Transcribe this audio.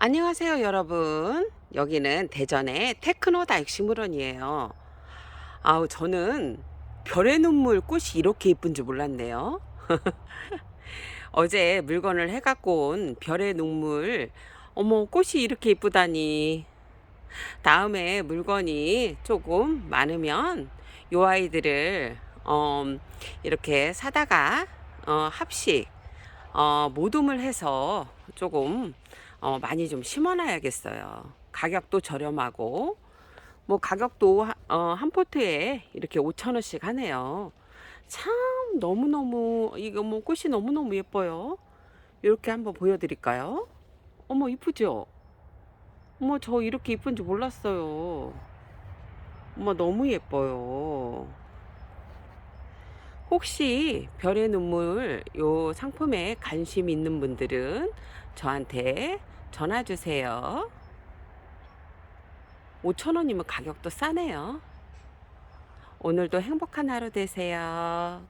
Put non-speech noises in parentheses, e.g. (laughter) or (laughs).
안녕하세요, 여러분. 여기는 대전의 테크노 다육식물원이에요. 아우, 저는 별의 눈물 꽃이 이렇게 줄 몰랐네요. (laughs) 어제 물건을 해갖고 온 별의 눈물, 어머, 꽃이 이렇게 이쁘다니. 다음에 물건이 조금 많으면 요 아이들을, 어, 이렇게 사다가, 어, 합식, 어, 모둠을 해서 조금 어, 많이 좀 심어놔야겠어요. 가격도 저렴하고 뭐 가격도 하- 어, 한 포트에 이렇게 5천 원씩 하네요. 참 너무너무 이거 뭐 꽃이 너무너무 예뻐요. 이렇게 한번 보여드릴까요? 어머 이쁘죠? 어머 저 이렇게 이쁜 줄 몰랐어요. 어머 너무 예뻐요. 혹시 별의 눈물 요 상품에 관심 있는 분들은 저한테 전화 주세요. 5,000원이면 가격도 싸네요. 오늘도 행복한 하루 되세요.